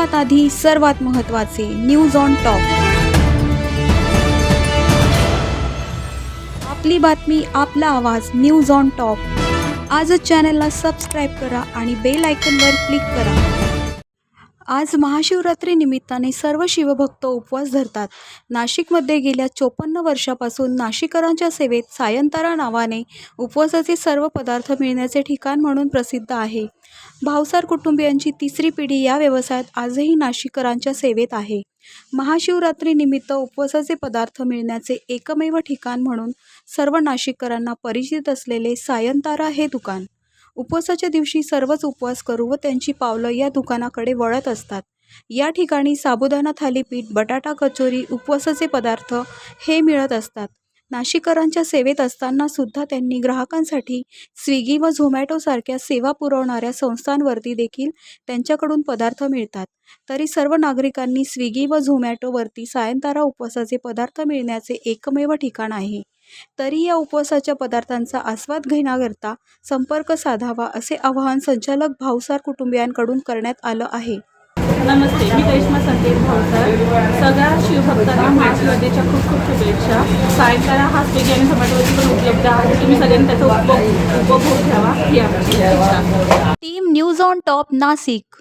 सर्वात आधी सर्वात महत्त्वाचे न्यूज ऑन टॉप आपली बातमी आपला आवाज न्यूज ऑन टॉप आजच चॅनलला सबस्क्राईब करा आणि बेल आयकनवर क्लिक करा. आज महाशिवरात्री निमित्ताने सर्व शिवभक्त उपवास धरतात. नाशिकमध्ये गेल्या चोपन्न वर्षापासून नाशिकरांच्या सेवेत सायंतारा नावाने उपवासाचे सर्व पदार्थ मिळण्याचे ठिकाण म्हणून प्रसिद्ध आहे. भावसार कुटुंबियांची तिसरी पिढी या व्यवसायात आजही नाशिकरांच्या सेवेत आहे. महाशिवरात्रीनिमित्त उपवासाचे पदार्थ मिळण्याचे एकमेव ठिकाण म्हणून सर्व नाशिककरांना परिचित असलेले सायंतारा हे दुकान. उपवासाच्या दिवशी सर्वच उपवास करू व त्यांची पावलं या दुकानाकडे वळत असतात. या ठिकाणी साबुदाणा थालीपीठ बटाटा कचोरी उपवासाचे पदार्थ हे मिळत असतात. नाशिककरांच्या सेवेत असताना सुद्धा त्यांनी ग्राहकांसाठी स्विगी व झोमॅटोसारख्या सेवा पुरवणाऱ्या संस्थांवरती देखील त्यांच्याकडून पदार्थ मिळतात. तरी सर्व नागरिकांनी स्विगी व झोमॅटोवरती सायंतारा उपवासाचे पदार्थ मिळण्याचे एकमेव ठिकाण आहे. तरी या उपवासाच्या पदार्थांचा आस्वाद घेण्याकरता संपर्क साधावा असे आवाहन संचालक भावसार कुटुंबियांकडून करण्यात आलं आहे. नमस्ते मी रेश्मा संकेत भावकर सगळ्या शिवभक्तांना महाशिवरात्रीच्या खूप खूप शुभेच्छा. सायंकाळा हा स्विगी आणि झोमॅटोवरती पण उपलब्ध आहे. तुम्ही सगळ्यांनी त्याचा उपभोग उपभोग घ्यावा. ही आमची team news on top Nashik